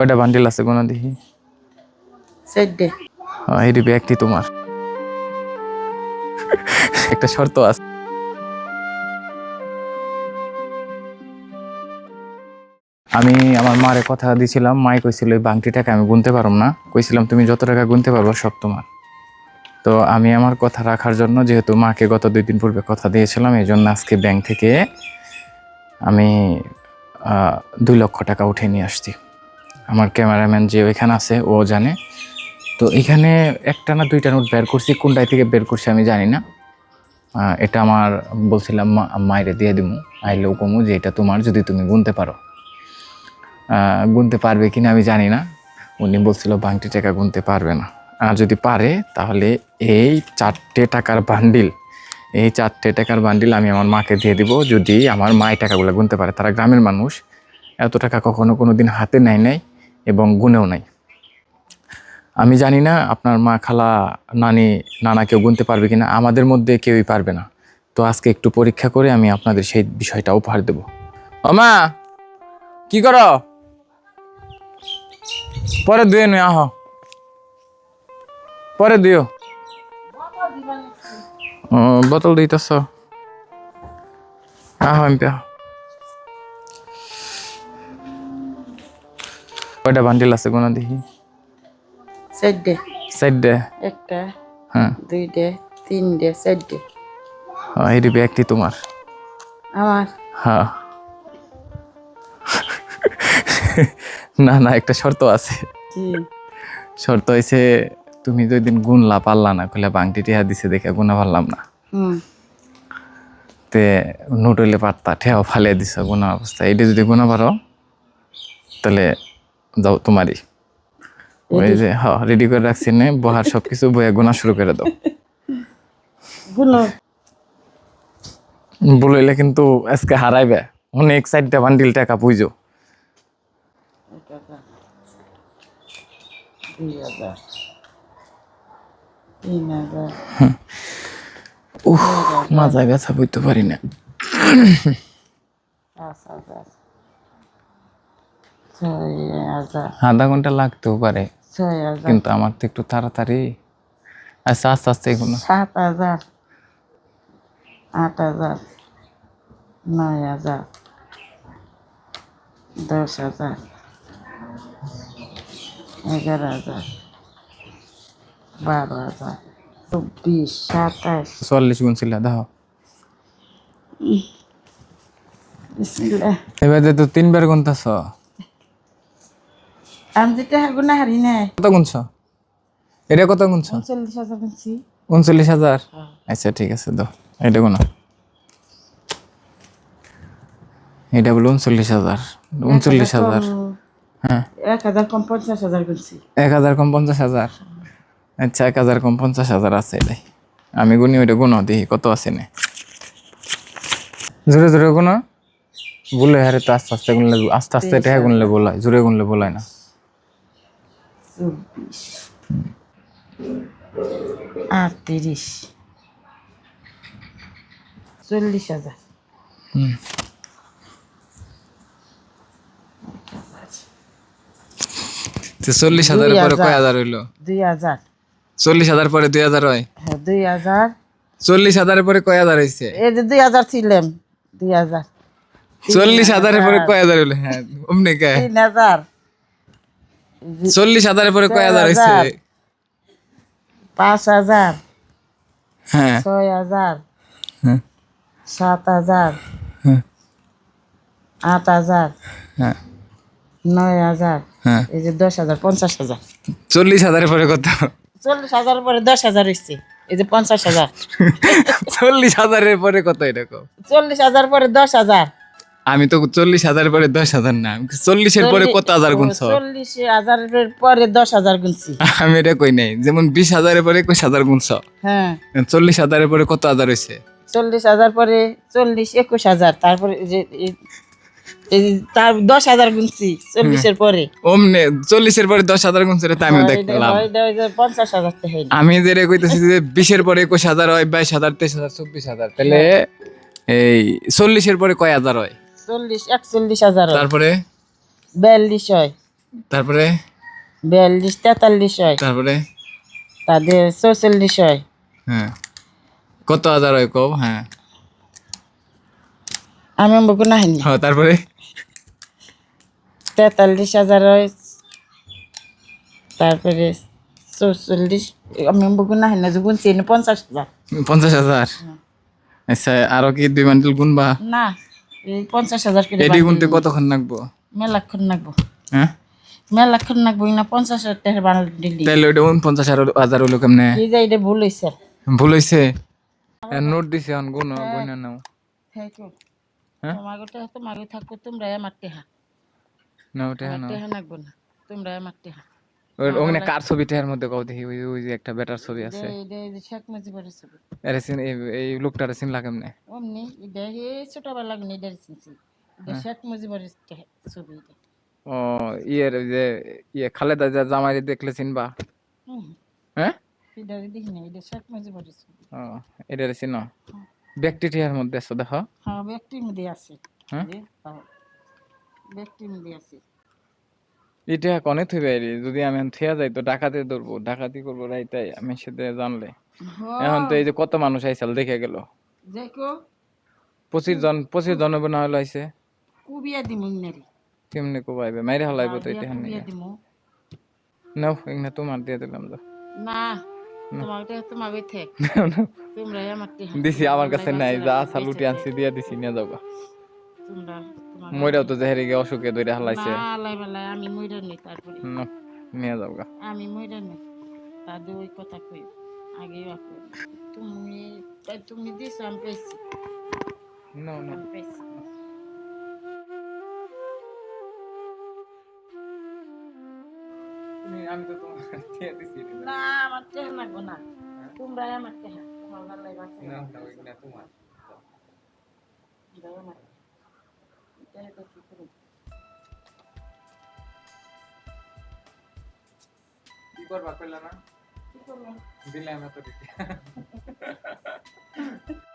কয়টা বান্ডিল আছে কোনো দেখি? চারটে। হ্যাঁ, এই দিবে একটি তোমার। একটা শর্ত আছে। আমি আমার মারে কথা দিছিলাম মাই কইছিল এই বাংটি টাকা আমি গুনতে পারব না। কইছিলাম তুমি যত টাকা গুনতে পারব সব তোমার। তো আমি আমার কথা রাখার জন্য যেহেতু মাকে গত দুই দিন পূর্বে কথা দিয়েছিলাম এই জন্য আজকে ব্যাংক থেকে আমি দুই লক্ষ টাকা উঠে নিয়ে আসছি। আমার ক্যামেরাম্যান যে ওইখানে আছে, ও জানে। তো এখানে একটা না দুইটা নোট বের করছি, কোনটাই থেকে বের করছি আমি জানি না। এটা আমার বলছিলাম মায়েরে দিয়ে দিমু। আইলেও কমু, যে এটা তোমার, যদি তুমি গুনতে পারো। গুনতে পারবে কিনা আমি জানি না। উনি বলছিল বাংটি টাকা গুনতে পারবে না। আর যদি পারে, তাহলে এই চারটে টাকার বান্ডিল, এই চারটে টাকার বান্ডিল আমি আমার মাকে দিয়ে দিব, যদি আমার মায়ের টাকাগুলো গুনতে পারে। তারা গ্রামের মানুষ, এত টাকা কখনো কোনো দিন হাতে নেয় নাই। এবং গুনেও নাই। আমি জানি না আপনার মা খালা নানি নানা কেউ গুনতে পারবে কিনা আমাদের মধ্যে কেউই পারবে না। তো আজকে একটু পরীক্ষা করে আমি আপনাদের সেই বিষয়টা উপহার দেব। মা কি করো? পরে দুয়ে নয় আহ। পরে ও, বোতল দিতেছ? আহ এমপি কয়টা বান্ডিল আছে কোনো দেখি? চারটে। সাইডে একটা হ্যাঁ। দুইটে তিনটে চারটে। হ্যাঁ, এই একটি তোমার? আমার? হ্যাঁ। না না একটা শর্ত আছে। কি? শর্ত হয়েছে তুমি দুই দিন গুনলা পারলা না কইলে বাংটি টিহা দিছে দেখে গুনা পারলাম না। হুম। তে নোট হইলে পারতা ঠেয়াও ফালিয়ে দিছ গুনা অবস্থা। এটা যদি গুনা পারো তাহলে যাও তোমারই। ওই যে হ্যাঁ রেডি করে রাখছি নে বহার সব কিছু বইয়া গোনা শুরু করে দাও। গুলো বলইলে কিন্তু আজকে হারাইবে। অনেক সাইডটা বান্ডিল টাকা হাজার। উহ মাজা ব্যথা বুঝতে পারি না। ছয় হাজার। আধা ঘণ্টা লাগতেও পারে। কিন্তু আমার তো একটু তাড়াতাড়ি। আচ্ছা আস্তে আস্তে এগুলো। সাত হাজার আট হাজার নয় হাজার দশ হাজার এগারো হাজার বারো হাজার চব্বিশ সাতাশ। চল্লিশ গুণ ছিল দেখো বিসমিল্লাহ। এবার তো তিনবার গুনতেছ। আমি যেটা গুণা হারি নাই কত গুনছ? এটা কত গুনছ? চল্লিশ হাজার কিনছি উনচল্লিশ হাজার? আচ্ছা ঠিক আছে দাও। এটা গুনো। এটা বলো উনচল্লিশ হাজার। উনচল্লিশ হাজার। হ্যাঁ। এক হাজার কম পঞ্চাশ হাজার কিনছি এক হাজার কম পঞ্চাশ হাজার? আচ্ছা এক হাজার কম পঞ্চাশ হাজার আছে এটাই। আমি গুনি ওইটা গুনো দেখি কত আছে নে। জোরে জোরে গুনো। বলে হারে তো আস্তে আস্তে গুনলে আস্তে আস্তে এটা গুনলে বলায় জোরে গুনলে বলায় না। চব্বিশ। আটত্রিশ। চল্লিশ হাজার। চল্লিশ হাজার পরে কয় হাজার হইল? দুই হাজার। চল্লিশ হাজার পরে দুই হাজার হয়? হ্যাঁ দুই হাজার। চল্লিশ হাজারের পরে কয় হাজার হয়েছে এই যে দুই হাজার ছিলাম দুই হাজার। চল্লিশ হাজারের পরে কয় হাজার হইল? হ্যাঁ অমনি কে তিন হাজার। চল্লিশ হাজারের পরে কয় হাজার হয়েছে পাঁচ হাজার। হ্যাঁ। ছয় হাজার। হ্যাঁ। সাত হাজার। হ্যাঁ। আট হাজার। হ্যাঁ। নয় হাজার। এই যে দশ হাজার পঞ্চাশ হাজার। চল্লিশ হাজারের পরে কত? চল্লিশ হাজার পরে দশ হাজার এসছে এই যে পঞ্চাশ হাজার। চল্লিশ হাজারের পরে কত এরকম? চল্লিশ হাজার পরে দশ হাজার। আমি তো চল্লিশ হাজার পরে দশ হাজার না চল্লিশের পরে কত হাজার গুনছ চল্লিশ হাজারের পরে দশ হাজার গুনছি আমি এটা কই নাই যেমন বিশ হাজারের পরে একুশ হাজার গুনছ হ্যাঁ। চল্লিশ হাজারের পরে কত হাজার হয়েছে? চল্লিশ হাজার পরে চল্লিশ একুশ হাজার তারপরে তার দশ হাজার গুনছি চল্লিশের পরে। অমনে চল্লিশের পরে দশ হাজার গুনছে এটা আমিও দেখলাম। পঞ্চাশ হাজার আমি যে রে কইতেছি যে বিশের পরে একুশ হাজার হয় বাইশ হাজার তেইশ হাজার চব্বিশ হাজার তাহলে এই চল্লিশের পরে কয় হাজার হয়? চল্লিশ একচল্লিশ হাজার হয়, তারপরে? বিয়াল্লিশ হয়। তারপরে? বিয়াল্লিশ তেতাল্লিশ হয়। তারপরে? তাদের চৌচল্লিশ হয়। হ্যাঁ। কত হাজার হয় কব হ্যাঁ। আমি বকু নাহিনি। হ্যাঁ তারপরে? তেতাল্লিশ হাজার হয়। তারপরে চৌচল্লিশ আমি বকু নাহিনি যে গুনছি এনে পঞ্চাশ হাজার। পঞ্চাশ হাজার? আচ্ছা আরও কি দুই বান্ডিল গুনবা? না। পঞ্চাশ হাজার করে এটি গুনতে কতক্ষণ লাগবো? মেলাক্ষণ নাকবো হ্যাঁ? মেলাক্ষণ নাকবো না পঞ্চাশ হাজার টাকার বানাল দিলি। তাইলে ওইটা উনপঞ্চাশ হাজার হলো কেমনে? কি যাই এটা ভুল হয়েছে ভুল হয়েছে নোট দিছে এখন গুনো গুনে নাও। Thank you? তোমাকে টেহা তোমাকে তোমরা আমার টেহা। না ওটা না টেহা নাকবো না তোমরা আমার টেহা। ওখানে কার ছবিটা এর মধ্যে কও দেখি? ওই যে- ওই যে একটা বেটার ছবি আছে। এই- এই যে শেখ মুজিবের ছবি। আরে চিন এই এই লোকটারে অমনি এটা ছোটবেলা চিনছি এটা শেখ মুজিবের ছবি ও ইয়ের যে ইয়ে খালেদা যা জামাই দেখলে চিনবা? হ্যাঁ? দেখি না এটা শেখ মুজিবের ছবি। ও এটারে চিন ব্যক্তিটির মধ্যে আছে দেখো। হ্যাঁ ব্যক্তির মধ্যে আছে। হ্যাঁ? হ্যাঁ, ব্যক্তির মধ্যে আছে। এটা কনে থইবে এরি যদি আমি থিয়া যাই তো ডাকাতি ধরবো। ডাকাতি করব রাইতাই আমি সেটা জানলে। এখন তো এই যে কত মানুষ আইসাল দেখে গেল। দেখো। পঁচিশ জন পঁচিশ জন না হলো আইসে। কুবিয়া দিমু ইনারি। কেমনে কোবাইবে? মাইরে হলাইব তো এটা দিমু। নাও এখানে তোমার দিয়ে দিলাম তো না তোমার টেহা তোমাকে থাক। তোমরা আমার দিছি আমার কাছে নাই যা আসা লুটি আনছি দিয়ে দিছি নিয়ে যাব। তোমরা মইরাও তো জেহেরি গে অসুখে ধরে হালাইছে। না লাই বেলায় আমি মইরা নেই তারপরে। নাও, নিয়ে যাও গা। আমি মইরা নেই। তাদের ওই কথা কই আগে তুমি তাই তুমি দিস আমি নাও নাও। আমি তুমি আমি তো তোমার দিয়ে দিছি না আমার টেহা লাগবো না। তোমরা আমার টেহা তোমার ভালো লাগে আছে নাও নাও এখানে তোমার। আমার টেহা তো কি করব কি করবা কইলা না? কি করব?